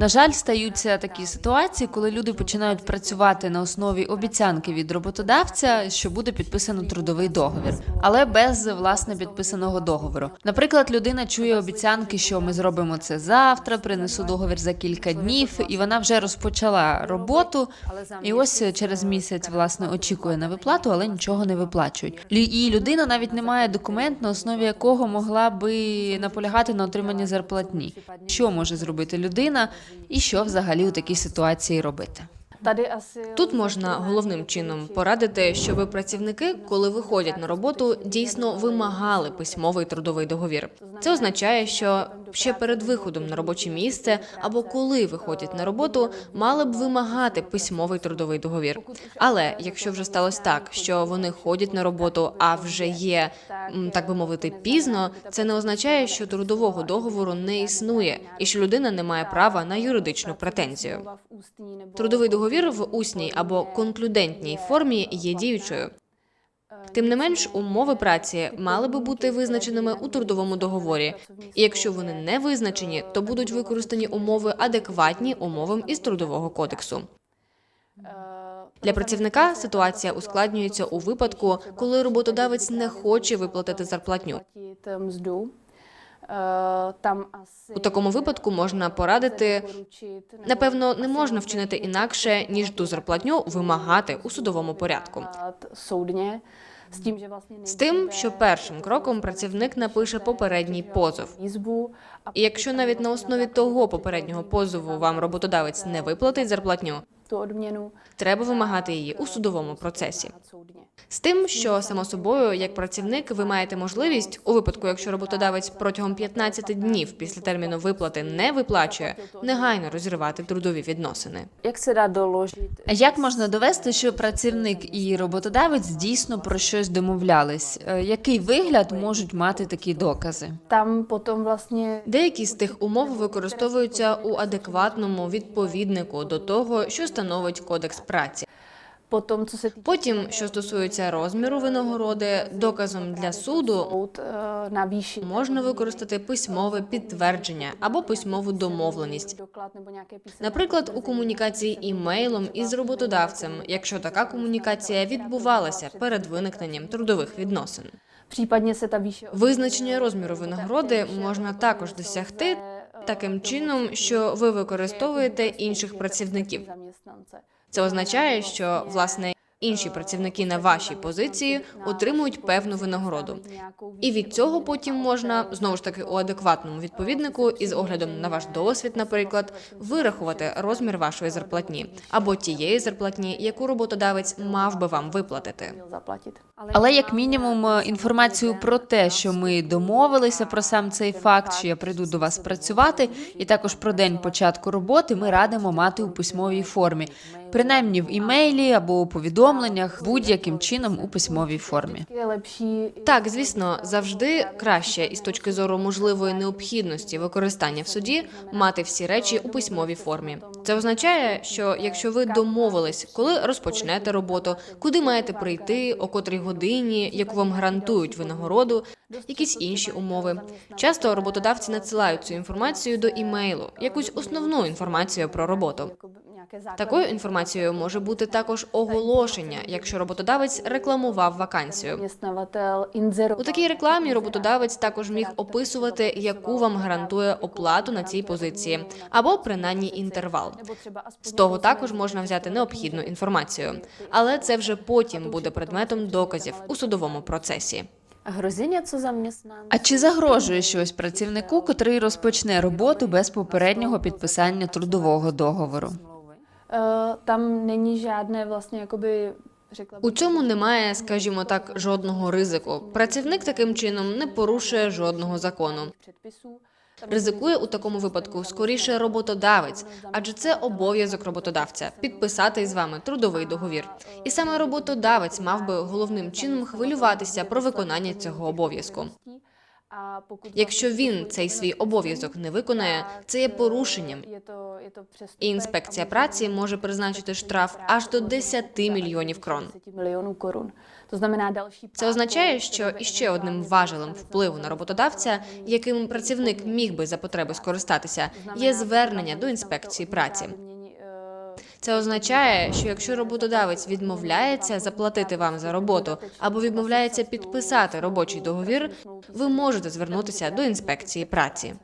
На жаль, стаються такі ситуації, коли люди починають працювати на основі обіцянки від роботодавця, що буде підписано трудовий договір, але без власне підписаного договору. Наприклад, людина чує обіцянки, що ми зробимо це завтра, принесу договір за кілька днів, і вона вже розпочала роботу. І ось через місяць власне очікує на виплату, але нічого не виплачують. І людина навіть не має документ, на основі якого могла би наполягати на отриманні зарплатні. Що може зробити людина, і що взагалі у такій ситуації робити? Тут можна головним чином порадити, щоб працівники, коли виходять на роботу, дійсно вимагали письмовий трудовий договір. Це означає, що ще перед виходом на робоче місце або коли виходять на роботу, мали б вимагати письмовий трудовий договір. Але якщо вже сталося так, що вони ходять на роботу, а вже є так би мовити, пізно, це не означає, що трудового договору не існує і що людина не має права на юридичну претензію. Трудовий договір в усній або конклюдентній формі є діючою. Тим не менш, умови праці мали би бути визначеними у трудовому договорі. І якщо вони не визначені, то будуть використані умови адекватні умовам із трудового кодексу. Для працівника ситуація ускладнюється у випадку, коли роботодавець не хоче виплатити зарплатню. У такому випадку можна порадити напевно, не можна вчинити інакше ніж ту зарплатню вимагати у судовому порядку. З тим, що першим кроком працівник напише попередній позов. І якщо навіть на основі того попереднього позову вам роботодавець не виплатить зарплатню, tu odměnu треба вимагати її у судовому процесі. З тим, що само собою, як працівник, ви маєте можливість у випадку, якщо роботодавець протягом 15 днів після терміну виплати не виплачує, негайно розірвати трудові відносини. Jak se dá doložit, А як можна довести, що працівник і роботодавець дійсно про щось домовлялись? Е, Який вигляд можуть мати такі докази? tam potom vlastně Деякі з тих умов використовуються у адекватному відповіднику до того, що становить кодекс праці. Потім, що стосується розміру винагороди, доказом для суду soud eh, можна використати письмове підтвердження або письмову домовленість. Наприклад, у комунікації імейлом із роботодавцем, якщо така комунікація відбувалася перед виникненням трудових відносин. Визначення розміру винагороди можна також досягти таким чином, що ви використовуєте інших працівників. Це означає, що власне інші працівники на вашій позиції отримують певну винагороду. І від цього потім можна знову ж таки у адекватному відповіднику і з оглядом на ваш досвід, наприклад, вирахувати розмір вашої зарплатні або тієї зарплатні, яку роботодавець мав би вам виплатити. Але як мінімум інформацію про те, що ми домовилися про сам цей факт, що я прийду до вас працювати, і також про день початку роботи ми радимо мати у письмовій формі, принаймні в імейлі або у повідомленнях, будь-яким чином у письмовій формі. Так, звісно, завжди краще із точки зору можливої необхідності використання в суді мати всі речі у письмовій формі. Це означає, що якщо ви домовились, коли розпочнете роботу, куди маєте прийти, о котрій годині, яку вам гарантують винагороду, якісь інші умови. Часто роботодавці надсилають цю інформацію до імейлу, якусь основну інформацію про роботу. Такою інформацією може бути також оголошення, якщо роботодавець рекламував вакансію. У такій рекламі роботодавець також міг описувати, яку вам гарантує оплату на цій позиції, або принаймні інтервал. З того також можна взяти необхідну інформацію, але це вже потім буде предметом доказів у судовому процесі. А чи загрожує щось працівнику, котрий розпочне роботу без попереднього підписання трудового договору? Eh, Tam není žádné vlastně jakoby У цьому немає, скажімо так, жодного ризику. Працівник таким чином не порушує жодного закону. Ризикує у такому випадку скоріше роботодавець, адже це обов'язок роботодавця підписати із вами трудовий договір. І саме роботодавець мав би головним чином хвилюватися про виконання цього обов'язку. Якщо він цей свій обов'язок не виконає, це є порушенням. І інспекція праці може призначити штраф аж до 10 мільйонів крон. 10 мільйонів корун. То знamená další Це означає, що іще одним важелем впливу на роботодавця, яким працівник міг би за потреби скористатися, є звернення до інспекції праці. Це означає, що якщо роботодавець відмовляється заплатити вам за роботу або відмовляється підписати робочий договір, ви можете звернутися до інспекції праці.